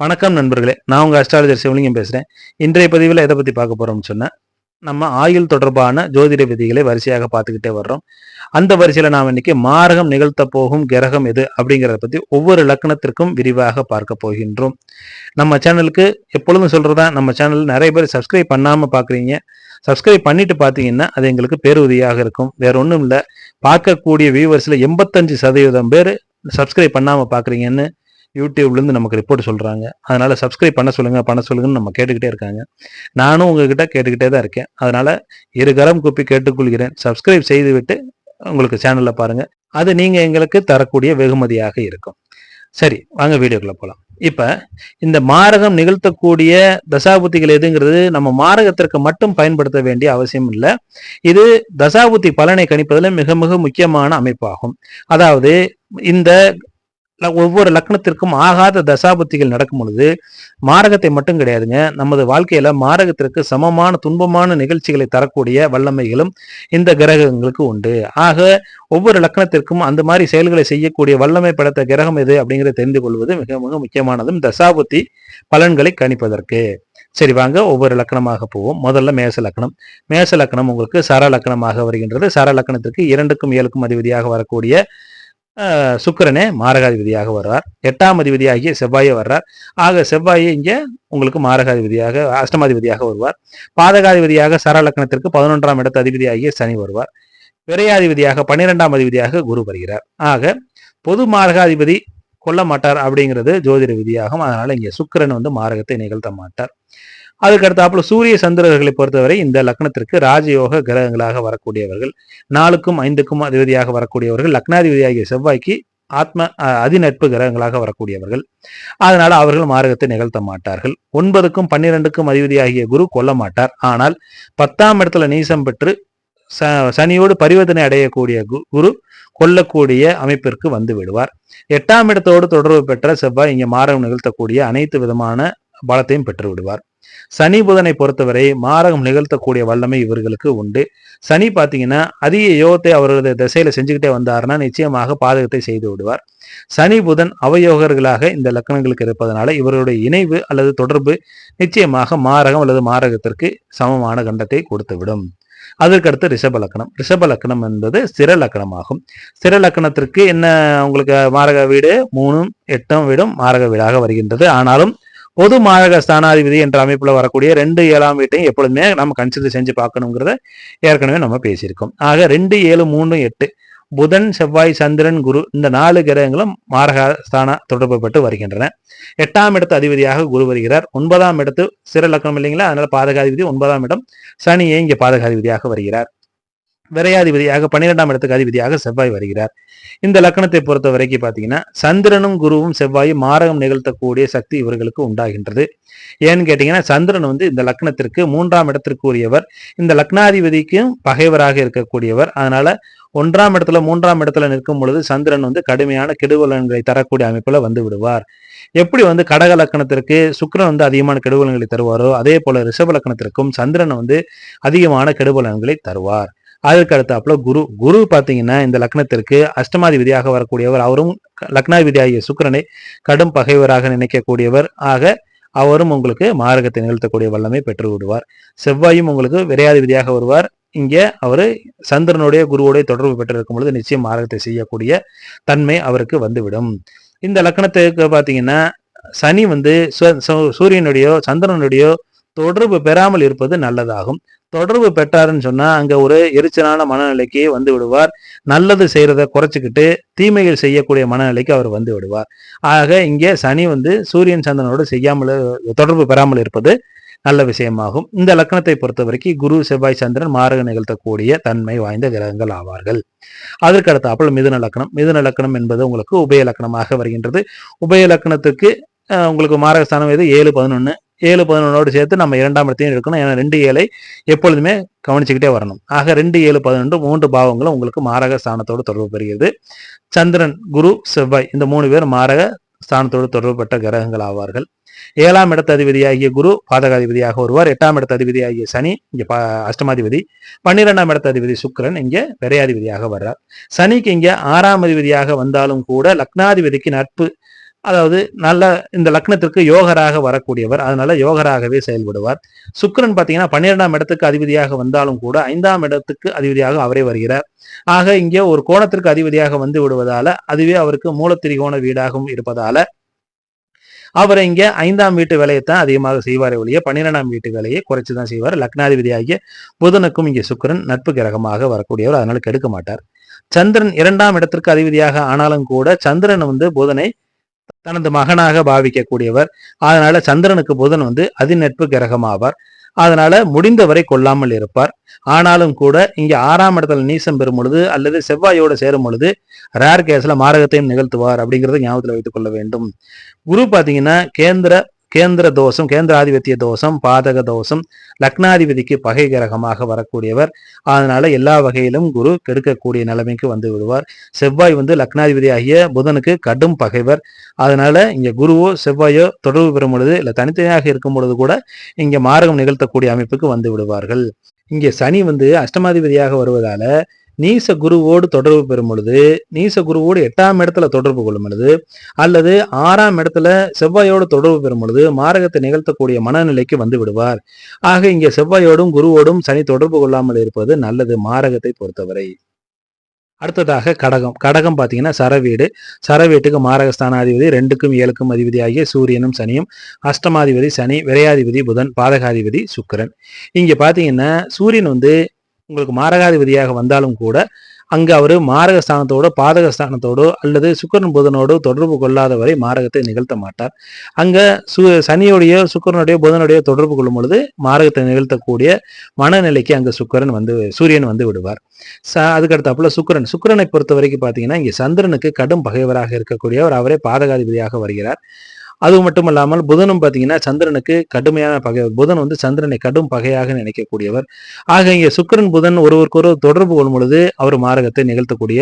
வணக்கம் நண்பர்களே நான் உங்கள் அஸ்ட்ராலஜர் சிவலிங்கம் பேசுகிறேன் இன்றைய பதிவில் எதை பற்றி பார்க்க போகிறோம்னு சொன்னால் நம்ம ஆயுள் தொடர்பான ஜோதிட விதிகளை வரிசையாக பார்த்துக்கிட்டே வர்றோம். அந்த வரிசையில் நாம் இன்னைக்கு மாரகம் நிகழ்த்த போகும் கிரகம் எது அப்படிங்கிறத பற்றி ஒவ்வொரு லக்னத்திற்கும் விரிவாக பார்க்க போகின்றோம். நம்ம சேனலுக்கு எப்பொழுதும் சொல்கிறதா நம்ம சேனல் நிறைய பேர் சப்ஸ்கிரைப் பண்ணாமல் பார்க்குறீங்க. சப்ஸ்கிரைப் பண்ணிட்டு பார்த்தீங்கன்னா அது எங்களுக்கு பேருதவியாக இருக்கும். வேற ஒன்றும் இல்லை. பார்க்கக்கூடிய வியூவர்ஸில் எண்பத்தஞ்சு சதவீதம் பேர் சப்ஸ்கிரைப் பண்ணாமல் பார்க்குறீங்கன்னு யூடியூப்லேருந்து நமக்கு ரிப்போர்ட் சொல்கிறாங்க அதனால் சப்ஸ்கிரைப் பண்ண சொல்லுங்கள் பண்ண சொல்லுங்கன்னு நம்ம கேட்டுக்கிட்டே இருக்காங்க. நானும் உங்ககிட்ட கேட்டுக்கிட்டே தான் இருக்கேன். அதனால் இரு கரம் கூப்பி கேட்டுக்கொள்கிறேன். சப்ஸ்கிரைப் செய்துவிட்டு உங்களுக்கு சேனலில் பாருங்கள் அது நீங்கள் எங்களுக்கு தரக்கூடிய வெகுமதியாக இருக்கும். சரி வாங்க வீடியோக்குள்ளே போகலாம் இப்போ இந்த மாரகம் நிகழ்த்தக்கூடிய தசாபுத்திகள் எதுங்கிறது நம்ம மாரகத்திற்கு மட்டும் பயன்படுத்த வேண்டிய அவசியம் இல்லை. இது தசாபுத்தி பலனை கணிப்பதில் மிக மிக முக்கியமான அமைப்பாகும். அதாவது இந்த ஒவ்வொரு லக்னத்திற்கும் ஆகாத தசாபத்திகள் நடக்கும் பொழுது மாரகத்தை மட்டும் கிடையாதுங்க. நமது வாழ்க்கையில மாரகத்திற்கு சமமான துன்பமான நிகழ்ச்சிகளை தரக்கூடிய வல்லமைகளும் இந்த கிரகங்களுக்கு உண்டு. ஆக ஒவ்வொரு லக்னத்திற்கும் அந்த மாதிரி செயல்களை செய்யக்கூடிய வல்லமை படைத்த கிரகம் எது அப்படிங்கிறத தெரிந்து கொள்வது மிக மிக முக்கியமானதும் தசாபத்தி பலன்களை கணிப்பதற்கு. சரி வாங்க ஒவ்வொரு லக்கணமாக போவோம். முதல்ல மேச லக்கணம் மேச லக்கணம் உங்களுக்கு சர லக்கணமாக வருகின்றது. சர லக்கணத்திற்கு இரண்டுக்கும் ஏழுக்கும் அதிபதியாக வரக்கூடிய சுக்கிரனே மாரகாதிபதியாக வருவார் எட்டாம் அதிபதியாகிய செவ்வாயே வர்றார். ஆக செவ்வாயே இங்கே உங்களுக்கு மாரகாதிபதியாக அஷ்டமாதிபதியாக வருவார். பாதகாதிபதியாக சரலக்கணத்திற்கு பதினொன்றாம் இடத்து அதிபதியாகிய சனி வருவார். விரையாதிபதியாக பன்னிரெண்டாம் அதிபதியாக குரு வருகிறார். ஆக பொது மாரகாதிபதி கொல்ல மாட்டார் அப்படிங்கிறது ஜோதிட விதியாகும். அதனால இங்கே சுக்கிரன் வந்து மாரகத்தை நிகழ்த்த மாட்டார். அதுக்கு அடுத்தாப்புல சூரிய சந்திரர்களை பொறுத்தவரை இந்த லக்னத்திற்கு ராஜயோக கிரகங்களாக வரக்கூடியவர்கள் நாலுக்கும் ஐந்துக்கும் அதிபதியாக வரக்கூடியவர்கள் லக்னாதிபதியாகிய செவ்வாய்க்கு ஆத்ம அதிநட்பு கிரகங்களாக வரக்கூடியவர்கள். அதனால அவர்கள் மார்க்கத்தை நிகழ்த்த மாட்டார்கள். ஒன்பதுக்கும் பன்னிரெண்டுக்கும் அதிபதியாகிய குரு கொல்ல மாட்டார். ஆனால் பத்தாம் இடத்துல நீசம் பெற்று ச- சனியோடு பரிவர்த்தனை அடையக்கூடிய கு- குரு கொல்லக்கூடிய அமைப்பிற்கு வந்து விடுவார். எட்டாம் இடத்தோடு தொடர்பு பெற்ற செவ்வாய் இங்கே மாறம் நிகழ்த்தக்கூடிய அனைத்து விதமான பலத்தையும் பெற்று விடுவார் சனி புதனை பொறுத்தவரை மாரகம் நிகழ்த்தக்கூடிய வல்லமை இவர்களுக்கு உண்டு. சனி பார்த்தீங்கன்னா அதிக யோகத்தை அவரது திசையில செஞ்சுக்கிட்டே வந்தாருன்னா நிச்சயமாக பாதகத்தை செய்து விடுவார். சனி புதன் அவயோகர்களாக இந்த லக்கணங்களுக்கு இருப்பதனால இவருடைய இணைவு அல்லது தொடர்பு நிச்சயமாக மாரகம் அல்லது மாரகத்திற்கு சமமான கண்டத்தை கொடுத்துவிடும். அதற்கடுத்து ரிஷப லக்கணம். ரிஷப லக்கணம் என்பது ஸ்திர லக்கணமாகும். ஸ்திர லக்கணத்திற்கு என்ன உங்களுக்கு மாரக வீடு? மூணும் எட்டும் வீடும் மாரக வீடாக வருகின்றது. ஆனாலும் பொது மாரக ஸ்தானாதிபதி என்ற அமைப்புல வரக்கூடிய ரெண்டு ஏழாம் வீட்டையும் எப்பொழுதுமே நம்ம கன்சிடர் செஞ்சு பார்க்கணுங்கிறத ஏற்கனவே நம்ம பேசியிருக்கோம். ஆக ரெண்டு ஏழு மூணு எட்டு புதன் செவ்வாய் சந்திரன் குரு இந்த நாலு கிரகங்களும் மாரகஸ்தான தொடர்புப்பட்டு வருகின்றன. எட்டாம் இடத்து அதிபதியாக குரு வருகிறார். ஒன்பதாம் இடத்து சிற லக்னம் இல்லைங்களா? அதனால பாதகாதிபதி ஒன்பதாம் இடம். சனியே இங்கே பாதகாதிபதியாக வருகிறார்? விரையாதிபதியாக பன்னிரெண்டாம் இடத்துக்கு அதிபதியாக செவ்வாய் வருகிறார். இந்த லக்கணத்தை பொறுத்த வரைக்கும் பார்த்தீங்கன்னா சந்திரனும் குருவும் செவ்வாயும் மாரகம் நிகழ்த்தக்கூடிய சக்தி இவர்களுக்கு உண்டாகின்றது. ஏன்னு கேட்டீங்கன்னா சந்திரன் வந்து இந்த லக்னத்திற்கு மூன்றாம் இடத்திற்கு உரியவர் இந்த லக்னாதிபதிக்கும் பகைவராக இருக்கக்கூடியவர். அதனால ஒன்றாம் இடத்துல மூன்றாம் இடத்துல நிற்கும் பொழுது சந்திரன் வந்து கடுமையான கெடுவலன்களை தரக்கூடிய அமைப்புல வந்து விடுவார். எப்படி வந்து கடக லக்கணத்திற்கு சுக்கிரன் வந்து அதிகமான கெடுவலன்களை தருவாரோ அதே போல ரிஷப லக்கணத்திற்கும் சந்திரன் வந்து அதிகமான கெடுவலன்களை தருவார். அதற்கு அடுத்தாப்புல குரு குரு பார்த்தீங்கன்னா இந்த லக்னத்திற்கு அஷ்டமாதிபதியாக வரக்கூடியவர் அவரும் லக்னாதிபதியாகிய சுக்கிரனை கடும் பகைவராக நினைக்கக்கூடியவர் ஆக அவரும் உங்களுக்கு மாரகத்தை நிகழ்த்தக்கூடிய வல்லமை பெற்று விடுவார் செவ்வாயும் உங்களுக்கு விரையாதிபதியாக வருவார். இங்க அவரு சந்திரனுடைய குருவோடைய தொடர்பு பெற்றிருக்கும் பொழுது நிச்சயம் மாரகத்தை செய்யக்கூடிய தன்மை அவருக்கு வந்துவிடும். இந்த லக்கணத்துக்கு பார்த்தீங்கன்னா சனி வந்து சு- சூரியனுடையோ சந்திரனுடையோ தொடர்பு பெறாமல் இருப்பது நல்லதாகும். தொடர்பு பெற்றாருன்னு சொன்னா அங்க ஒரு எரிச்சலான மனநிலைக்கு வந்து விடுவார். நல்லது செய்யறத குறைச்சிக்கிட்டு தீமைகள் செய்யக்கூடிய மனநிலைக்கு அவர் வந்து விடுவார். ஆக இங்கே சனி வந்து சூரியன் சந்திரனோடு செய்யாமல் தொடர்பு பெறாமல் இருப்பது நல்ல விஷயமாகும். இந்த லக்கணத்தை பொறுத்த வரைக்கும் குரு செவ்வாய் சந்திரன் மாரக நிகழ்த்தக்கூடிய தன்மை வாய்ந்த கிரகங்கள் ஆவார்கள். அதற்கடுத்த அப்பள் மிதுன லக்கணம். மிதுன லக்கணம் என்பது உங்களுக்கு உபய லக்கணமாக வருகின்றது. உபய லக்கணத்துக்கு உங்களுக்கு மாரகஸ்தானம் எது? ஏழு பதினொன்று ஏழு பதினொன்னோடு சேர்த்து நம்ம இரண்டாம் இடத்தையும் எடுக்கணும். ஏன்னா ரெண்டு ஏழை எப்பொழுதுமே கவனிச்சுக்கிட்டே வரணும். ஆக ரெண்டு ஏழு பதினொன்று மூன்று பாவங்களும் உங்களுக்கு மாரக ஸ்தானத்தோடு தொடர்பு பெறுகிறது. சந்திரன் குரு செவ்வாய் இந்த மூணு பேர் மாரக ஸ்தானத்தோடு தொடர்புபட்ட கிரகங்கள் ஆவார்கள். ஏழாம் இடத்து அதிபதியாகிய குரு பாதகாதிபதியாக வருவார். எட்டாம் இடத்து அதிபதியாகிய சனி இங்கே பா அஷ்டமாதிபதி. பன்னிரெண்டாம் இடத்து அதிபதி சுக்கரன் இங்கே விரையாதிபதியாக வர்றார். சனிக்கு இங்கே ஆறாம் அதிபதியாக வந்தாலும் கூட லக்னாதிபதிக்கு நட்பு அதாவது நல்ல இந்த லக்னத்திற்கு யோகராக வரக்கூடியவர் அதனால யோகராகவே செயல்படுவார். சுக்கிரன் பார்த்தீங்கன்னா பன்னிரெண்டாம் இடத்துக்கு அதிபதியாக வந்தாலும் கூட ஐந்தாம் இடத்துக்கு அதிபதியாக அவரே வருகிறார். ஆக இங்கே ஒரு கோணத்திற்கு அதிபதியாக வந்து விடுவதால அதுவே அவருக்கு மூலத்திரிகோண வீடாகவும் இருப்பதால அவர் இங்கே ஐந்தாம் வீட்டு வேலையைத்தான் அதிகமாக செய்வாரே ஒழிய பன்னிரெண்டாம் வீட்டு வேலையை குறைச்சு தான் செய்வார். லக்னாதிபதியாகிய புதனுக்கும் இங்கே சுக்கரன் நட்பு கிரகமாக வரக்கூடியவர் அதனால கெடுக்க மாட்டார். சந்திரன் இரண்டாம் இடத்திற்கு அதிபதியாக ஆனாலும் கூட சந்திரன் வந்து புதனை தனது மகனாக பாவிக்கக்கூடியவர். அதனால சந்திரனுக்கு புதன் வந்து அதிநட்பு கிரகமாவார். அதனால முடிந்தவரை கொல்லாமல் இருப்பார். ஆனாலும் கூட இங்க ஆறாம் இடத்துல நீசம் பெறும் பொழுது அல்லது செவ்வாயோட சேரும் பொழுது ரேர் கேஸ்ல மாரகத்தையும் நிகழ்த்துவார் அப்படிங்கிறத ஞாபகத்தில் வைத்துக் கொள்ள வேண்டும். குரு பாத்தீங்கன்னா கேந்திர கேந்திர தோஷம் கேந்திர ஆதிபத்திய தோஷம் பாதக தோஷம் லக்னாதிபதிக்கு பகை கிரகமாக வரக்கூடியவர். அதனால எல்லா வகையிலும் குரு கெடுக்கக்கூடிய நிலைமைக்கு வந்து விடுவார். செவ்வாய் வந்து லக்னாதிபதி ஆகிய புதனுக்கு கடும் பகைவர். அதனால இங்க குருவோ செவ்வாயோ தொடர்பு பெறும் பொழுது இல்ல தனித்தனியாக இருக்கும் பொழுது கூட இங்க மாரகம் நிகழ்த்தக்கூடிய அமைப்புக்கு வந்து விடுவார்கள். இங்கே சனி வந்து அஷ்டமாதிபதியாக வருவதால நீச குருவோடு தொடர்பு பெறும் பொழுது நீச குருவோடு எட்டாம் இடத்துல தொடர்பு கொள்ளும் பொழுது அல்லது ஆறாம் இடத்துல செவ்வாயோடு தொடர்பு பெறும் பொழுது மாரகத்தை நிகழ்த்தக்கூடிய மனநிலைக்கு வந்து விடுவார். ஆக இங்கே செவ்வாயோடும் குருவோடும் சனி தொடர்பு கொள்ளாமல் இருப்பது நல்லது மாரகத்தை பொறுத்தவரை. அடுத்ததாக கடகம். கடகம் பார்த்தீங்கன்னா சரவீடு. சரவீட்டுக்கு மாரகஸ்தானாதிபதி ரெண்டுக்கும் ஏழுக்கும் அதிபதி ஆகிய சூரியனும் சனியும் அஷ்டமாதிபதி சனி விரையாதிபதி புதன் பாதகாதிபதி சுக்கிரன். இங்கே பார்த்தீங்கன்னா சூரியன் வந்து உங்களுக்கு மாரகாதிபதியாக வந்தாலும் கூட அங்கு அவர் அவரு மாரகஸ்தானத்தோட பாதகஸ்தானத்தோடோ அல்லது சுக்கரன் புதனோடு தொடர்பு கொள்ளாத வரை மாரகத்தை நிகழ்த்த மாட்டார். அங்க சு சனியோடைய சுக்கரனுடைய புதனுடைய தொடர்பு கொள்ளும் பொழுது மாரகத்தை நிகழ்த்தக்கூடிய மனநிலைக்கு அங்கே சுக்கரன் வந்து சூரியன் வந்து விடுவார். ச அதுக்கடுத்தாப்புல சுக்கரன். சுக்கரனை பொறுத்த வரைக்கும் பார்த்தீங்கன்னா இங்க சந்திரனுக்கு கடும் பகைவராக இருக்கக்கூடியவர் அவரே பாதகாதிபதியாக வருகிறார். அது மட்டும் இல்லாமல் புதனும் பார்த்தீங்கன்னா சந்திரனுக்கு கடுமையான பகை. புதன் வந்து சந்திரனை கடும் பகையாக நினைக்கக்கூடியவர். ஆக இங்கே சுக்கரன் புதன் ஒருவருக்கொரு தொடர்பு கொள்ளும் பொழுது அவர் மாரகத்தை நிகழ்த்தக்கூடிய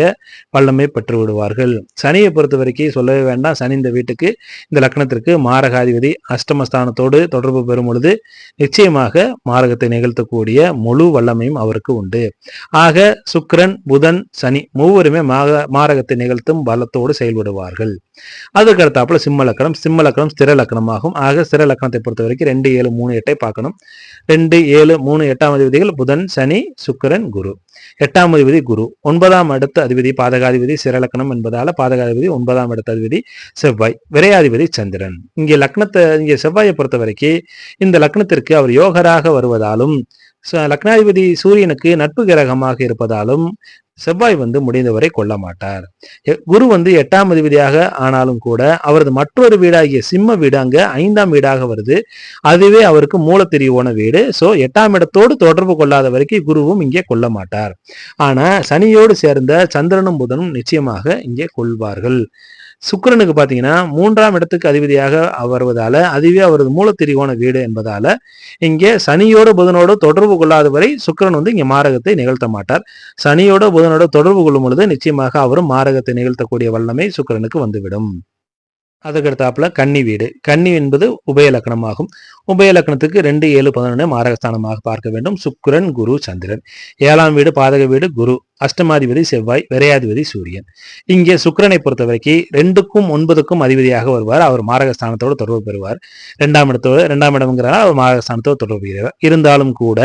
வல்லமை பெற்று விடுவார்கள். சனியை பொறுத்த வரைக்கும் சொல்லவே வேண்டாம். சனி இந்த வீட்டுக்கு இந்த லக்னத்திற்கு மாரகாதிபதி அஷ்டமஸ்தானத்தோடு தொடர்பு பெறும் பொழுது நிச்சயமாக மாரகத்தை நிகழ்த்தக்கூடிய முழு வல்லமையும் அவருக்கு உண்டு. ஆக சுக்கரன் புதன் சனி மூவருமே மாக மாரகத்தை நிகழ்த்தும் பலத்தோடு செயல்படுவார்கள். அதுக்கு அடுத்தாப்புல சிம்ம லக்கணம். சிம்ம லக்கணம் ஸ்திர லக்கணமாகும். ஆக ஸ்திர லக்கணத்தை பொறுத்த வரைக்கும் ரெண்டு ஏழு மூணு எட்டை பார்க்கணும். ரெண்டு ஏழு மூணு எட்டாம் அதிபதிகள் புதன் சனி சுக்கரன் குரு. எட்டாம் அதிபதி குரு. ஒன்பதாம் அடுத்த அதிபதி பாதகாதிபதி சிறலக்கணம் என்பதால பாதகாதிபதி ஒன்பதாம் அடுத்த அதிபதி செவ்வாய். விரையாதிபதி சந்திரன். இங்கே லக்னத்தை இங்கே செவ்வாயை பொறுத்த வரைக்கும் இந்த லக்னத்திற்கு அவர் யோகராக வருவதாலும் லக்னாதிபதி சூரியனுக்கு நட்பு கிரகமாக இருப்பதாலும் செவ்வாய் வந்து முடிந்தவரை கொள்ள மாட்டார் எ- குரு வந்து எட்டாம் அதிபதியாக ஆனாலும் கூட அவரது மற்றொரு வீடாகிய சிம்ம வீடு அங்க ஐந்தாம் வீடாக வருது. அதுவே அவருக்கு மூலத்திரியோன வீடு. சோ எட்டாம் இடத்தோடு தொடர்பு கொள்ளாத வரைக்கும் குருவும் இங்கே கொள்ள மாட்டார் ஆனா சனியோடு சேர்ந்த சந்திரனும் புதனும் நிச்சயமாக இங்கே கொள்வார்கள். சுக்கிரனுக்கு பாத்தீங்கன்னா மூன்றாம் இடத்துக்கு அதிபதியாக வருவதால அதுவே அவரது மூலத்திரிகோண வீடு என்பதால இங்கே சனியோட புதனோட தொடர்பு கொள்ளாத வரை சுக்கிரன் வந்து இங்கே மாரகத்தை நிகழ்த்த மாட்டார். சனியோட புதனோட தொடர்பு கொள்ளும் பொழுது நிச்சயமாக அவரும் மாரகத்தை நிகழ்த்தக்கூடிய வல்லமை சுக்கிரனுக்கு வந்துவிடும். அதுக்கடுத்தாப்புல கன்னி வீடு. கன்னி என்பது உபயலக்கணமாகும் உபய லக்னத்துக்கு ரெண்டு ஏழு பதினொன்று மாரகஸ்தானமாக பார்க்க வேண்டும். சுக்கிரன் குரு சந்திரன். ஏழாம் வீடு பாதக வீடு குரு. அஷ்டமாதிபதி செவ்வாய் விரையாதிபதி சூரியன். இங்கே சுக்கரனை பொறுத்தவரைக்கு ரெண்டுக்கும் ஒன்பதுக்கும் அதிபதியாக வருவார். அவர் மாரகஸ்தானத்தோடு தொடர்பு பெறுவார். ரெண்டாம் இடத்தோடு ரெண்டாம் இடம்ங்கிறனால அவர் மாரகஸ்தானத்தோடு தொடர்பு பெறுவார். இருந்தாலும் கூட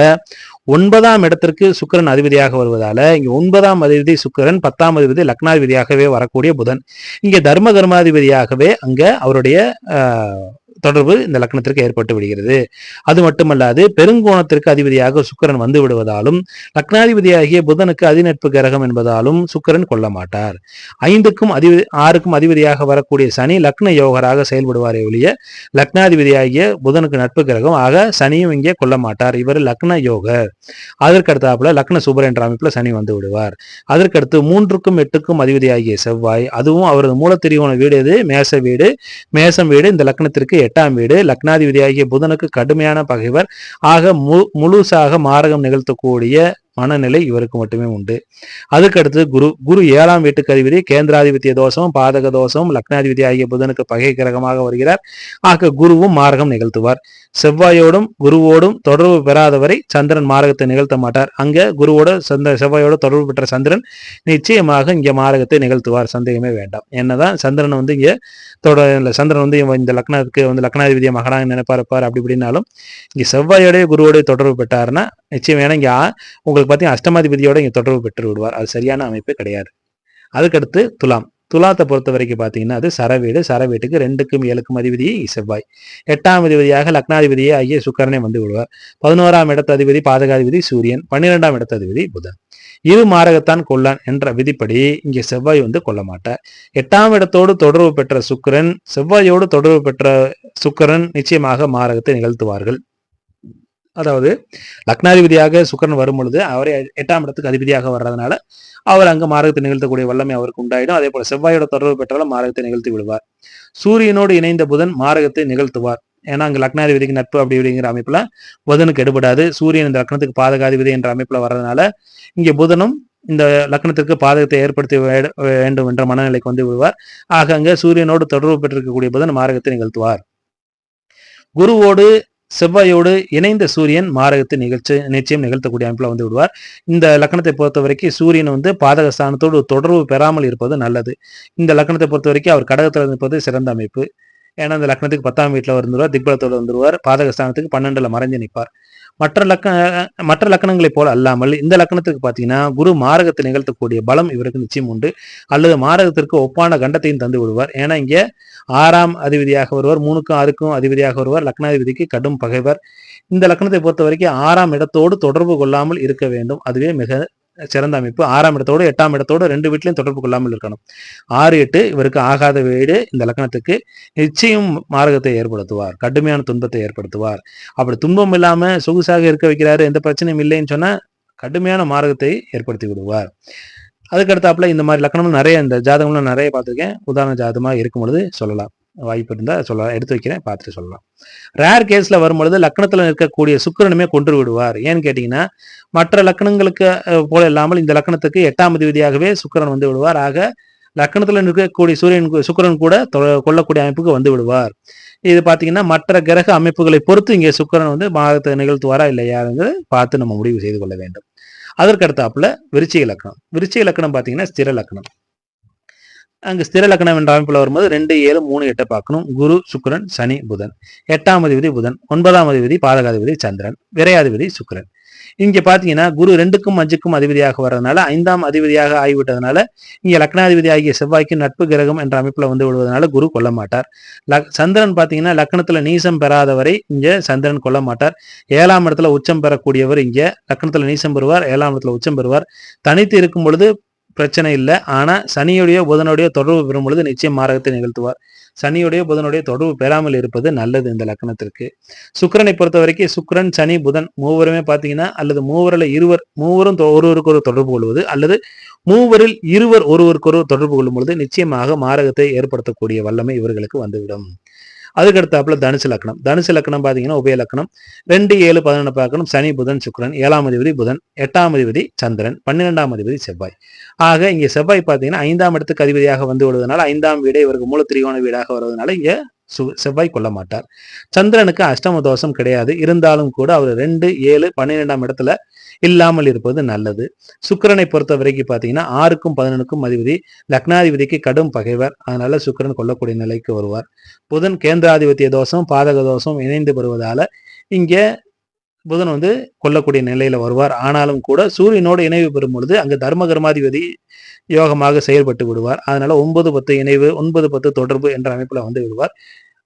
ஒன்பதாம் இடத்திற்கு சுக்கரன் அதிபதியாக வருவதால இங்கே ஒன்பதாம் அதிபதி சுக்கிரன் பத்தாம் அதிபதி லக்னாதிபதியாகவே வரக்கூடிய புதன். இங்கே தர்ம கர்மாதிபதியாகவே அங்கே அவருடைய தொடர்பு இந்த லக்னத்திற்கு ஏற்பட்டு விடுகிறது. அது மட்டுமல்லாது பெருங்கோணத்திற்கு அதிபதியாக சுக்கிரன் வந்து விடுவதாலும் லக்னாதிபதியாகிய புதனுக்கு அதிநட்பு கிரகம் என்பதாலும் சுக்கரன் கொள்ள மாட்டார். ஐந்துக்கும் அதிபதி ஆறுக்கும் அதிபதியாக வரக்கூடிய சனி லக்ன யோகராக செயல்படுவாரே ஒழிய லக்னாதிபதியாகிய புதனுக்கு நட்பு கிரகம் ஆக சனியும் இங்கே கொள்ள மாட்டார். இவர் லக்ன யோகர். அதற்கடுத்தாப்புல லக்ன சுபர் என்ற அமைப்புல சனி வந்து விடுவார். அதற்கடுத்து மூன்றுக்கும் எட்டுக்கும் அதிபதியாகிய செவ்வாய் அதுவும் அவரது மூலத்திரிகோண வீடு எது? மேச வீடு. மேசம் வீடு இந்த லக்னத்திற்கு எட்டாம் வீடு. லக்னாதிபதியாகிய புதனுக்கு கடுமையான பகைவர். ஆக முழுசாக மாரகம் நிகழ்த்தக்கூடிய மனநிலை இவருக்கு மட்டுமே உண்டு. அதுக்கடுத்து குரு குரு ஏழாம் வீட்டுக்கு அதிபதி கேந்திராதிபத்திய தோஷம் பாதக தோஷம் லக்னாதிபதி ஆகிய புதனுக்கு பகை கிரகமாக வருகிறார். ஆக குருவும் மாரகம் நிகழ்த்துவார். செவ்வாயோடும் குருவோடும் தொடர்பு பெறாதவரை சந்திரன் மாரகத்தை நிகழ்த்த மாட்டார். அங்க குருவோட சந்த செவ்வாயோட தொடர்பு பெற்ற சந்திரன் நிச்சயமாக இங்க மாரகத்தை நிகழ்த்துவார். சந்தேகமே வேண்டாம். என்னதான் சந்திரன் வந்து இங்க தொட சந்திரன் வந்து இவன் இந்த லக்னத்துக்கு வந்து லக்னாதிபதியை மகனாக நினைப்பார் இருப்பார் அப்படி இப்படின்னாலும் இங்க செவ்வாயோடய குருவோடய தொடர்பு பெற்றாருன்னா நிச்சயம். ஏன்னா உங்களுக்கு பார்த்தீங்கன்னா அஷ்டமாதிபதியோட இங்கே தொடர்பு பெற்று விடுவார் அது சரியான அமைப்பு கிடையாது. அதுக்கடுத்து துலாம். துலாத்தை பொறுத்த வரைக்கும் பார்த்தீங்கன்னா அது சரவீடு சரவீட்டுக்கு ரெண்டுக்கும் ஏழுக்கும் அதிபதியே செவ்வாய். எட்டாம் அதிபதியாக லக்னாதிபதியே ஆகிய சுக்கரனை வந்து விடுவார். பதினோராம் இடத்து அதிபதி பாதகாதிபதி சூரியன் பன்னிரெண்டாம் இடத்து அதிபதி புதன். இரு மாரகத்தான் கொள்ளான் என்ற விதிப்படி இங்கே செவ்வாய் வந்து கொல்ல மாட்டார். எட்டாம் இடத்தோடு தொடர்பு பெற்ற சுக்கிரன் செவ்வாயோடு தொடர்பு பெற்ற சுக்கரன் நிச்சயமாக மாரகத்தை நிகழ்த்துவார்கள். அதாவது லக்னாதிபதியாக சுக்கரன் வரும் பொழுது அவரே எட்டாம் இடத்துக்கு அதிபதியாக வர்றதுனால அவர் அங்கு மாரகத்தை நிகழ்த்தக்கூடிய வல்லமை அவருக்கு உண்டாயிடும். அதே போல செவ்வாயோட தொடர்பு பெற்றாலும் மாரகத்தை நிகழ்த்தி விடுவார். சூரியனோடு இணைந்த புதன் மாரகத்தை நிகழ்த்துவார். ஏன்னா அங்க லக்னாதிபதிக்கு நட்பு அப்படி இப்படிங்கிற அமைப்புல புதனுக்கு எடுபடாது. சூரியன் இந்த லக்னத்துக்கு பாதகாதிபதி என்ற அமைப்புல வர்றதுனால இங்க புதனும் இந்த லக்னத்திற்கு பாதகத்தை ஏற்படுத்தி வேண்டும் என்ற மனநிலைக்கு வந்து விடுவார். ஆக அங்க சூரியனோடு தொடர்பு பெற்றிருக்கக்கூடிய புதன் மாரகத்தை நிகழ்த்துவார். குருவோடு செவ்வாயோடு இணைந்த சூரியன் மாரகத்தை நிகழ்ச்சி நிச்சயம் நிகழ்த்தக்கூடிய அமைப்பில் வந்து விடுவார். இந்த லக்னத்தை பொறுத்த வரைக்கும் சூரியன் வந்து பாதக ஸ்தானத்தோடு தொடர்பு பெறாமல் இருப்பது நல்லது. இந்த லக்னத்தை பொறுத்த வரைக்கும் அவர் கடகத்தில் இருப்பது சிறந்த அமைப்பு. ஏன்னா இந்த லக்னத்துக்கு பத்தாம் வீட்டில் வந்துருவார் திக்பலத்தோடு வந்துருவார். பாதகஸ்தானத்துக்கு பன்னெண்டுல மறைஞ்சு நிற்பார் மற்ற லக்க மற்ற லக்கணங்களைப் போல அல்லாமல் இந்த லக்கணத்துக்கு பார்த்தீங்கன்னா குரு மாரகத்தை நிகழ்த்தக்கூடிய பலம் இவருக்கு நிச்சயம் உண்டு. அல்லது மாரகத்திற்கு ஒப்பான கண்டத்தையும் தந்து விடுவார். ஏன்னா இங்கே ஆறாம் அதிபதியாக வருவார் மூணுக்கும் ஆறுக்கும் அதிபதியாக வருவார் லக்னாதிபதிக்கு கடும் பகைவர். இந்த லக்னத்தை பொறுத்த வரைக்கும் ஆறாம் இடத்தோடு தொடர்பு கொள்ளாமல் இருக்க வேண்டும். அதுவே மிக சிறந்த அமைப்பு. ஆறாம் இடத்தோடு எட்டாம் இடத்தோடு ரெண்டு வீட்லையும் தொடர்பு கொள்ளாமல் இருக்கணும். ஆறு எட்டு இவருக்கு ஆகாத வீடு இந்த லக்னத்துக்கு நிச்சயம் மாரகத்தை ஏற்படுத்துவார். கடுமையான துன்பத்தை ஏற்படுத்துவார். அப்படி துன்பம் இல்லாம சொகுசாக இருக்க வைக்கிறாரு எந்த பிரச்சனையும் இல்லைன்னு சொன்னா கடுமையான மார்க்கத்தை ஏற்படுத்தி விடுவார். அதுக்கடுத்தாப்புல இந்த மாதிரி லக்கணம் நிறைய இந்த ஜாதகம்லாம் நிறைய பார்த்துருக்கேன். உதாரண ஜாதகமாக இருக்கும் பொழுது சொல்லலாம். வாய்ப்பு இருந்தால் சொல்லலாம் எடுத்து வைக்கிறேன் பார்த்துட்டு சொல்லலாம். ரேர் கேஸில் வரும்பொழுது லக்கணத்தில் இருக்கக்கூடிய சுக்கரனுமே கொன்று விடுவார். ஏன்னு கேட்டிங்கன்னா மற்ற லக்கணங்களுக்கு போல இல்லாமல் இந்த லக்கணத்துக்கு எட்டாம் அதிபதியாகவே சுக்கிரன் வந்து விடுவார். ஆக லக்கணத்தில் இருக்கக்கூடிய சூரியன் சுக்கரன் சுக்கிரன் கூட தொ- கொல்லக்கூடிய அமைப்புக்கு வந்து விடுவார். இது பார்த்தீங்கன்னா மற்ற கிரக அமைப்புகளை பொறுத்து இங்கே சுக்கரன் வந்து மாதத்தை நிகழ்த்துவாரா இல்லையாங்கிறது பார்த்து நம்ம முடிவு செய்து கொள்ள வேண்டும். அதற்கு அடுத்தாப்புல விருச்சிக லக்கணம். விருச்சிக லக்கணம் பார்த்தீங்கன்னா ஸ்திர லக்கணம். அங்கு ஸ்திர லக்னம் என்ற அமைப்பில் வரும்போது ரெண்டு ஏழு மூணு எட்டை பார்க்கணும். குரு சுக்கரன் சனி புதன். எட்டாம் அதிபதி புதன் ஒன்பதாம் அதிபதி பாதகாதிபதி சந்திரன் விரையாதிபதி சுக்கரன். இங்க பாத்தீங்கன்னா குரு ரெண்டுக்கும் அஞ்சுக்கும் அதிபதியாக வர்றதுனால ஐந்தாம் அதிபதியாக ஆகிவிட்டதுனால இங்க லக்னாதிபதி ஆகிய செவ்வாய்க்கு நட்பு கிரகம் என்ற அமைப்புல வந்து விடுவதனால குரு கொல்ல மாட்டார். லக்- சந்திரன் பாத்தீங்கன்னா லக்னத்துல நீசம் பெறாதவரை இங்க சந்திரன் கொல்ல மாட்டார். ஏழாம் இடத்துல உச்சம் பெறக்கூடியவர் இங்க லக்னத்துல நீசம் பெறுவார் ஏழாம் இடத்துல உச்சம் பெறுவார். தனித்து இருக்கும் பொழுது பிரச்சனை இல்லை. ஆனா சனியுடைய புதனுடைய தொடர்பு பெறும் பொழுது நிச்சயம் மாரகத்தை நிகழ்த்துவார். சனியுடைய புதனுடைய தொடர்பு பெறாமல் இருப்பது நல்லது இந்த லக்னத்திற்கு சுக்கிரனை பொறுத்த வரைக்கும் சுக்கரன் சனி புதன் மூவருமே பார்த்தீங்கன்னா அல்லது மூவரில் இருவர் மூவரும் தொ- ஒருவருக்கு ஒரு தொடர்பு கொள்வது அல்லது மூவரில் இருவர் ஒருவருக்கொருவர் தொடர்பு கொள்ளும் பொழுது நிச்சயமாக மாரகத்தை ஏற்படுத்தக்கூடிய வல்லமை இவர்களுக்கு வந்துவிடும். அதுக்கடுத்தாப்புல தனுசு லக்னம் தனுசு லக்னம் பார்த்தீங்கன்னா உபய லக்னம் ரெண்டு ஏழு பதினொன்று பார்க்கணும். சனி புதன் சுக்கரன். ஏழாம் அதிபதி புதன். எட்டாம் அதிபதி சந்திரன். பன்னிரெண்டாம் அதிபதி செவ்வாய். ஆக இங்க செவ்வாய் பார்த்தீங்கன்னா ஐந்தாம் இடத்துக்கு அதிபதியாக வந்து விடுவதனால ஐந்தாம் வீடு இவருக்கு மூல திரிகோண வீடாக வருவதனால இங்கே செவ்வாய் கொள்ள மாட்டார். சந்திரனுக்கு அஷ்டம தோஷம் கிடையாது. இருந்தாலும் கூட அவர் ரெண்டு ஏழு பன்னிரெண்டாம் இடத்துல இல்லாமல் இருப்பது நல்லது. சுக்கிரனை பொறுத்த வரைக்கும் பார்த்தீங்கன்னா ஆறுக்கும் பதினொன்றுக்கும் அதிபதி லக்னாதிபதிக்கு கடும் பகைவர். அதனால சுக்கிரன் கொல்லக்கூடிய நிலைக்கு வருவார். புதன் கேந்திராதிபத்திய தோஷம் பாதக தோஷம் இணைந்து வருவதால இங்கே புதன் வந்து கொல்லக்கூடிய நிலையில வருவார். ஆனாலும் கூட சூரியனோடு இணைவு பெறும் பொழுது அங்கு தர்ம கர்மாதிபதி யோகமாக செயல்பட்டு விடுவார். அதனால ஒன்பது பத்து இணைவு ஒன்பது பத்து தொடர்பு என்ற அமைப்புல வந்து விடுவார்.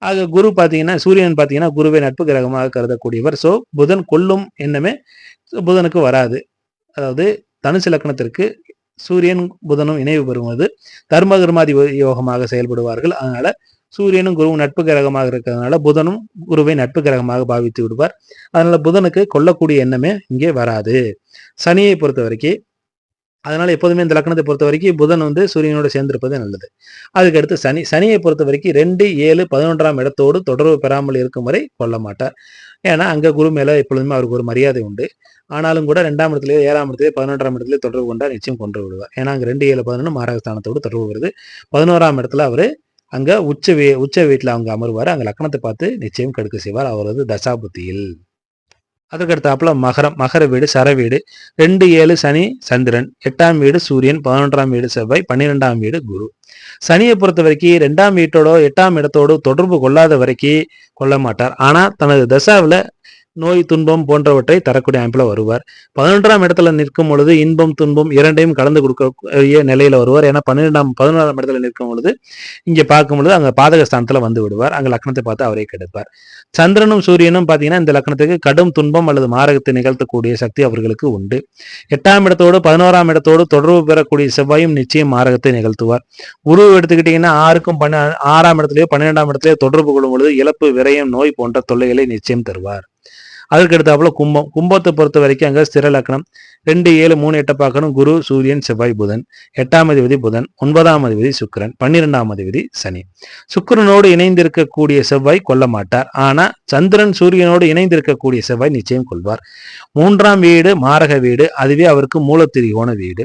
ஆக குரு பாத்தீங்கன்னா சூரியன் பாத்தீங்கன்னா குருவை நட்பு கிரகமாக கருதக்கூடியவர். சோ புதன் கொல்லும் எண்ணமே புதனுக்கு வராது. அதாவது தனுசு லக்னத்திற்கு சூரியன் புதனும் இணைவு பெறுவது தர்ம கர்மாதிபதி யோகமாக செயல்படுவார்கள். அதனால சூரியனும் குருவும் நட்பு கிரகமாக இருக்கிறதுனால புதனும் குருவை நட்பு கிரகமாக பாவித்து விடுவார். அதனால புதனுக்கு கொல்லக்கூடிய எண்ணமே இங்கே வராது. சனியை பொறுத்த வரைக்கும் அதனால எப்போதுமே இந்த லக்னத்தை பொறுத்த வரைக்கும் புதன் வந்து சூரியனோட சேர்ந்திருப்பது நல்லது. அதுக்கடுத்து சனி சனியை பொறுத்த வரைக்கும் ரெண்டு ஏழு பதினொன்றாம் இடத்தோடு தொடர்பு பெறாமல் இருக்கும் வரை கொல்ல மாட்டார். ஏன்னா அங்கே குரு மேலே எப்பொழுதுமே அவருக்கு ஒரு மரியாதை உண்டு. ஆனாலும் கூட ரெண்டாம் இடத்துலயோ ஏழாம் இடத்துலயோ பதினொன்றாம் இடத்துலயோ தொடர்பு கொண்டா நிச்சயம் கொண்டு விடுவார். ஏன்னா அங்கே ரெண்டு ஏழு பதினொன்று மாரகஸ்தானத்தோடு தொடர்பு வருது. பதினோராம் இடத்துல அவரு அங்கே உச்ச வீ உச்ச வீட்டில் அவங்க அமருவார். அங்கே லக்னத்தை பார்த்து நிச்சயம் கடுக்க செய்வார். அவரது தசாபுத்தியில். அதுக்கடுத்தாப்புல மகரம் மகர வீடு சர வீடு. ரெண்டு ஏழு சனி சந்திரன். எட்டாம் வீடு சூரியன். பதினொன்றாம் வீடு செவ்வாய். பன்னிரெண்டாம் வீடு குரு. சனியை பொறுத்த வரைக்கும் ரெண்டாம் வீட்டோட எட்டாம் இடத்தோடு தொடர்பு கொள்ளாத வரைக்கும் கொள்ள மாட்டார். ஆனால் தனது தசாவில் நோய் துன்பம் போன்றவற்றை தரக்கூடிய அமைப்பில் வருவார். பதினொன்றாம் இடத்துல நிற்கும் பொழுது இன்பம் துன்பம் இரண்டையும் கலந்து கொடுக்கக்கூடிய நிலையில வருவார். ஏன்னா பன்னிரெண்டாம் பதினோராம் இடத்துல நிற்கும் பொழுது இங்கே பார்க்கும் பொழுது அங்கே பாதக ஸ்தானத்தில் வந்து விடுவார். அங்கே லக்னத்தை பார்த்து அவரே கெடுப்பார். சந்திரனும் சூரியனும் பார்த்தீங்கன்னா இந்த லக்னத்துக்கு கடும் துன்பம் அல்லது மாரகத்தை நிகழ்த்தக்கூடிய சக்தி அவர்களுக்கு உண்டு. எட்டாம் இடத்தோடு பதினோராம் இடத்தோடு தொடர்பு பெறக்கூடிய செவ்வாயும் நிச்சயம் மாரகத்தை நிகழ்த்துவார். குரு எடுத்துக்கிட்டீங்கன்னா ஆறுக்கும் பன்ன ஆறாம் இடத்துலயோ பன்னிரெண்டாம் இடத்துலயோ தொடர்பு கொள்ளும் பொழுது இழப்பு விரயம் நோய் போன்ற தொல்லைகளை நிச்சயம் தருவார். அதற்கு எடுத்தாப்புல கும்பம். கும்பத்தை பொறுத்த வரைக்கும் அங்கே ஸ்திர லக்னம் ரெண்டு ஏழு மூணு எட்டை பார்க்கணும். குரு சூரியன் செவ்வாய் புதன். எட்டாம் அதிபதி புதன். ஒன்பதாம் அதிபதி சுக்கரன். பன்னிரெண்டாம் அதிபதி சனி. சுக்கிரனோடு இணைந்திருக்கக்கூடிய செவ்வாய் கொல்ல மாட்டார் ஆனால் சந்திரன் சூரியனோடு இணைந்திருக்கக்கூடிய செவ்வாய் நிச்சயம் கொள்வார். மூன்றாம் வீடு மாரக வீடு. அதுவே அவருக்கு மூலத்திரிகோண வீடு.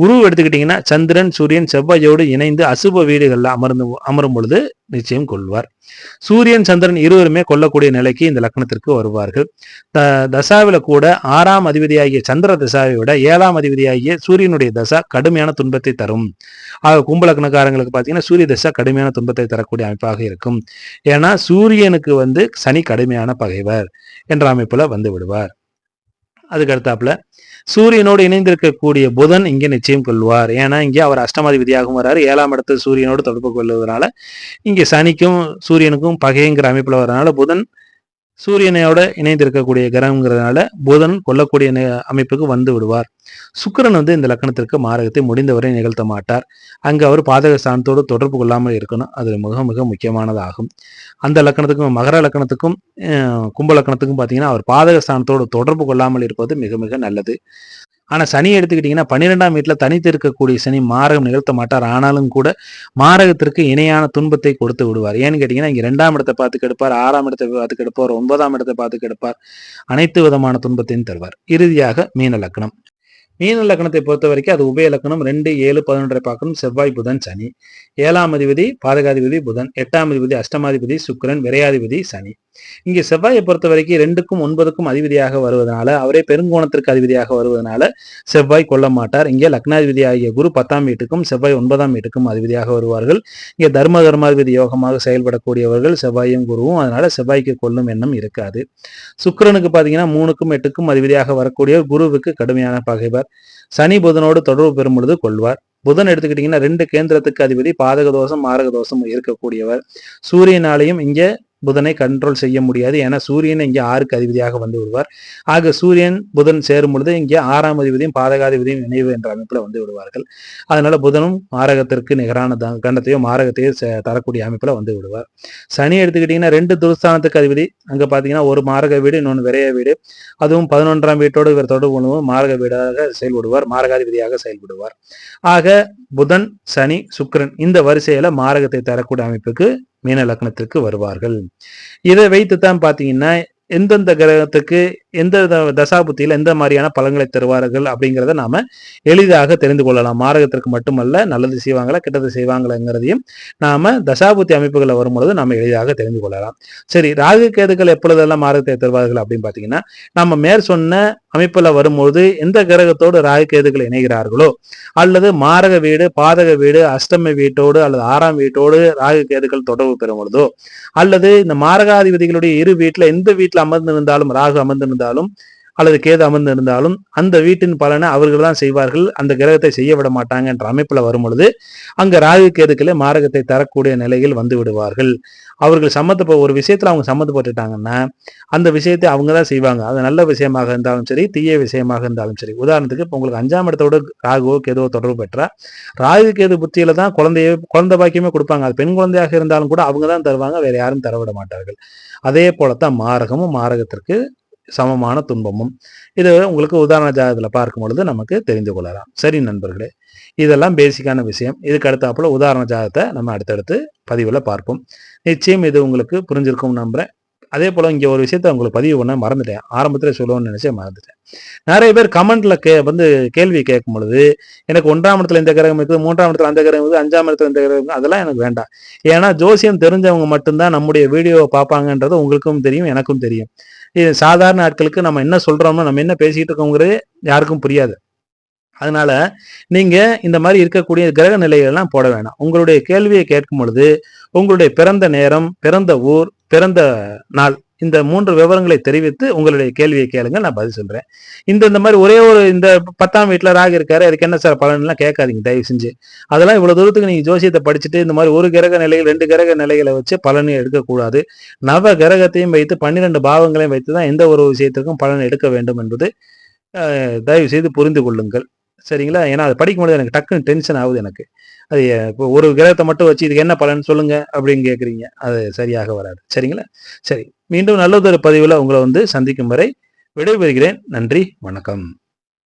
குரு எடுத்துக்கிட்டீங்கன்னா சந்திரன் சூரியன் செவ்வாயோடு இணைந்து அசுப வீடுகளில் அமர்ந்து அமரும் பொழுது நிச்சயம் கொள்வார். சூரியன் சந்திரன் இருவருமே கொல்லக்கூடிய நிலைக்கு இந்த லக்னத்திற்கு வருவார்கள். த தசாவில கூட ஆறாம் அதிபதியாகிய சந்திர தசாவை விட ஏழாம் அதிபதியாகிய சூரியனுடைய தசா கடுமையான துன்பத்தை தரும். ஆக கும்பலக்னக்காரங்களுக்கு பார்த்தீங்கன்னா சூரிய தசா கடுமையான துன்பத்தை தரக்கூடிய அமைப்பாக இருக்கும். ஏன்னா சூரியனுக்கு வந்து சனி கடுமையான பகைவர் என்ற அமைப்புல வந்து விடுவார். அதுக்கு அடுத்தாப்புல சூரியனோடு இணைந்திருக்கக்கூடிய புதன் இங்கே நிச்சயம் கொள்வார். ஏன்னா இங்கே அவர் அஷ்டமாதிபதியாகவும் வர்றாரு ஏழாம் இடத்து சூரியனோடு தொடர்பு கொள்வதனால இங்கே சனிக்கும் சூரியனுக்கும் பகைங்கிற அமைப்பில் வரனால புதன் சூரியனோட இணைந்திருக்கக்கூடிய கிரகங்கிறதுனால புதன் கொல்லக்கூடிய அமைப்புக்கு வந்து விடுவார். சுக்கிரன் வந்து இந்த லக்கணத்திற்கு மாரகத்தை முடிந்தவரை நிகழ்த்த மாட்டார். அங்கு அவர் பாதக ஸ்தானத்தோடு தொடர்பு கொள்ளாமல் இருக்கணும். அது மிக மிக முக்கியமானதாகும். அந்த லக்கணத்துக்கும் மகர லக்கணத்துக்கும் கும்ப லக்கணத்துக்கும் பார்த்தீங்கன்னா அவர் பாதக ஸ்தானத்தோடு தொடர்பு கொள்ளாமல் இருப்பது மிக மிக நல்லது. ஆனா சனி எடுத்துக்கிட்டீங்கன்னா பன்னிரெண்டாம் வீட்டில் தனித்து இருக்கக்கூடிய சனி மாரகம் நிகழ்த்த மாட்டார். ஆனாலும் கூட மாரகத்திற்கு இணையான துன்பத்தை கொடுத்து விடுவார். ஏன்னு கேட்டிங்கன்னா இங்க ரெண்டாம் இடத்தை பார்த்து கெடுப்பார் ஆறாம் இடத்தை பார்த்து கெடுப்பார் ஒன்பதாம் இடத்தை பார்த்து கெடுப்பார். அனைத்து விதமான துன்பத்தையும் தருவார். இறுதியாக மீன லக்னம். மீன லக்னத்தை பொறுத்த வரைக்கும் அது உபய லக்னம். ரெண்டு ஏழு பதினொன்றை பார்க்கணும். செவ்வாய் புதன் சனி. ஏழாம் அதிபதி பாதகாதிபதி புதன். எட்டாம் அதிபதி அஷ்டமாதிபதி சுக்கரன். விரையாதிபதி சனி. இங்கே செவ்வாயை பொறுத்த வரைக்கும் ரெண்டுக்கும் ஒன்பதுக்கும் அதிபதியாக வருவதனால அவரே பெருங்கோணத்திற்கு அதிபதியாக வருவதனால செவ்வாய் கொல்ல மாட்டார். இங்கே லக்னாதிபதி ஆகிய குரு பத்தாம் வீட்டுக்கும் செவ்வாய் ஒன்பதாம் வீட்டுக்கும் அதிபதியாக வருவார்கள். இங்கே தர்ம தர்மாதிபதி யோகமாக செயல்படக்கூடியவர்கள் செவ்வாயும் குருவும் அதனால செவ்வாய்க்கு கொல்லும் எண்ணம் இருக்காது. சுக்கரனுக்கு பார்த்தீங்கன்னா மூணுக்கும் எட்டுக்கும் அதிபதியாக வரக்கூடிய குருவுக்கு கடுமையான பகைவர். சனி புதனோடு தொடர்பு பெறும் பொழுது கொள்வார். புதன் எடுத்துக்கிட்டீங்கன்னா ரெண்டு கேந்திரத்துக்கு அதிபதி பாதக தோஷம் மாரக தோஷம் இருக்கக்கூடியவர். சூரியனாலையும் இங்கே புதனை கண்ட்ரோல் செய்ய முடியாது. ஏன்னா சூரியன் இங்கே ஆறுக்கு அதிபதியாக வந்து விடுவார். ஆக சூரியன் புதன் சேரும் பொழுது இங்கே ஆறாம் அதிபதியும் பாதகாதிபதியும் இணைவு என்ற அமைப்பில் வந்து விடுவார்கள். அதனால புதனும் மாரகத்திற்கு நிகரான கண்டத்தையும் கண்டத்தையோ மாரகத்தையோ தரக்கூடிய அமைப்பில் வந்து விடுவார். சனி எடுத்துக்கிட்டிங்கன்னா ரெண்டு துருஸ்தானத்துக்கு அதிபதி. அங்கே பார்த்தீங்கன்னா ஒரு மாரக வீடு இன்னொன்று விரைய வீடு. அதுவும் பதினொன்றாம் வீட்டோடு இவர் தொடர்பு கொள்ளவும் மாரக வீடாக செயல்படுவார் மாரகாதிபதியாக செயல்படுவார். ஆக புதன் சனி சுக்கரன் இந்த வரிசையில மாரகத்தை தரக்கூடிய அமைப்புக்கு மீன லக்னத்திற்கு வருவார்கள். இதை வைத்து தான் பாத்தீங்கன்னா எந்தெந்த கிரகத்துக்கு எந்த தசாபுத்தியில் எந்த மாதிரியான பலன்களை தருவார்கள் அப்படிங்கிறத நாம எளிதாக தெரிந்து கொள்ளலாம். மாரகத்திற்கு மட்டுமல்ல நல்லது செய்வாங்களா கெட்டது செய்வாங்களாங்கிறதையும் நாம தசாபுத்தி அமைப்புகளை வரும்பொழுது நாம எளிதாக தெரிந்து கொள்ளலாம். சரி ராகு கேதுகள் எப்பொழுதெல்லாம் மாரகத்தை தருவார்கள் அப்படின்னு பார்த்தீங்கன்னா நம்ம மேற் சொன்ன அமைப்புல வரும்போது எந்த கிரகத்தோடு ராகு கேதுகள் இணைகிறார்களோ அல்லது மாரக வீடு பாதக வீடு அஷ்டம வீட்டோடு அல்லது ஆறாம் வீட்டோடு ராகு கேதுகள் தொடர்பு பெறும் பொழுதோ அல்லது இந்த மாரகாதிபதிகளுடைய இரு வீட்டில் எந்த வீட்டில் அமர்ந்திருந்தாலும் ராகு அமர்ந்திருந்தாலும் அல்லது கேது அமர்ந்திருந்தாலும் அந்த வீட்டின் பலனை அவர்கள் தான் செய்வார்கள். அந்த கிரகத்தை செய்ய விட மாட்டாங்க என்ற அமைப்பில் வரும் பொழுது அங்க ராகு கேதுக்களே மாரகத்தை தரக்கூடிய நிலையில் வந்து விடுவார்கள். அவர்கள் சம்மந்தப்ப ஒரு விஷயத்துல அவங்க சம்மந்தப்பட்டுட்டாங்கன்னா அந்த விஷயத்தை அவங்க தான் செய்வாங்க. அது நல்ல விஷயமாக இருந்தாலும் சரி தீய விஷயமாக இருந்தாலும் சரி. உதாரணத்துக்கு இப்போ உங்களுக்கு அஞ்சாம் இடத்தோட ராகுவோ கேதுவோ தொடர்பு பெற்றா ராகு கேது புத்தியில தான் குழந்தைய குழந்தை பாக்கியமே கொடுப்பாங்க. அது பெண் குழந்தையாக இருந்தாலும் கூட அவங்க தான் தருவாங்க வேற யாரும் தரவிட மாட்டார்கள். அதே போலத்தான் மாரகமும் மாரகத்திற்கு சமமான துன்பமும். இது உங்களுக்கு உதாரண ஜாதகத்தில் பார்க்கும் பொழுது நமக்கு தெரிந்து கொள்ளலாம். சரி நண்பர்களே இதெல்லாம் பேசிக்கான விஷயம். இதுக்கு அடுத்தாப்புல உதாரண ஜாதகத்தை நம்ம அடுத்தடுத்து பதிவில் பார்ப்போம். நிச்சயம் இது உங்களுக்கு புரிஞ்சிருக்கும் நம்புறேன். அதே போல் இங்கே ஒரு விஷயத்த உங்களுக்கு பதிவு பண்ண மறந்துட்டேன். ஆரம்பத்தில் சொல்லணும்னு நினச்சே மறந்துட்டேன். நிறைய பேர் கமெண்ட்ல கே வந்து கேள்வி கேட்கும் பொழுது எனக்கு ஒன்றாம் இடத்துல இந்த கிரகம் இருக்குது மூன்றாம் இடத்துல அந்த கிரகம் இருக்குது அஞ்சாம் இடத்துல இந்த கிரகம் இருக்குது அதெல்லாம் எனக்கு வேண்டாம். ஏன்னா ஜோசியம் தெரிஞ்சவங்க மட்டும்தான் நம்முடைய வீடியோவை பார்ப்பாங்கன்றது உங்களுக்கும் தெரியும் எனக்கும் தெரியும். சாதாரண ஆட்களுக்கு நம்ம என்ன சொல்றோமோ நம்ம என்ன பேசிட்டு இருக்கோங்கிறது யாருக்கும் புரியாது. அதனால நீங்க இந்த மாதிரி இருக்கக்கூடிய கிரக நிலைகள்லாம் போட வேணாம். உங்களுடைய கேள்வியை கேட்கும் பொழுது உங்களுடைய பிறந்த நேரம் பிறந்த ஊர் பிறந்த நாள் இந்த மூன்று விவரங்களை தெரிவித்து உங்களுடைய கேள்வியை கேளுங்க நான் பதில் சொல்றேன். இந்த இந்த மாதிரி ஒரே ஒரு இந்த பத்தாம் வீட்டில் ராகு இருக்காரு அதுக்கு என்ன சார் பலன்லாம் கேட்காதீங்க தயவு செஞ்சு. அதெல்லாம் இவ்வளவு தூரத்துக்கு நீங்க ஜோசியத்தை படிச்சுட்டு இந்த மாதிரி ஒரு கிரக நிலையில் ரெண்டு கிரக நிலைகளை வச்சு பலனை எடுக்கக்கூடாது. நவ கிரகத்தையும் வைத்து பன்னிரெண்டு பாவங்களையும் வைத்து தான் எந்த ஒரு விஷயத்துக்கும் பலன் எடுக்க வேண்டும் என்பது தயவு செய்து புரிந்து கொள்ளுங்கள். சரிங்களா? ஏன்னா அது படிக்கும்போது எனக்கு டக்குன்னு டென்ஷன் ஆகுது எனக்கு. அது இப்போ ஒரு கிரகத்தை மட்டும் வச்சு இதுக்கு என்ன பலன் சொல்லுங்க அப்படின்னு கேட்குறீங்க அது சரியாக வராது. சரிங்களா? சரி. மீண்டும் நல்லதொரு பதிவில் உங்களை வந்து சந்திக்கும் வரை விடைபெறுகிறேன். நன்றி. வணக்கம்.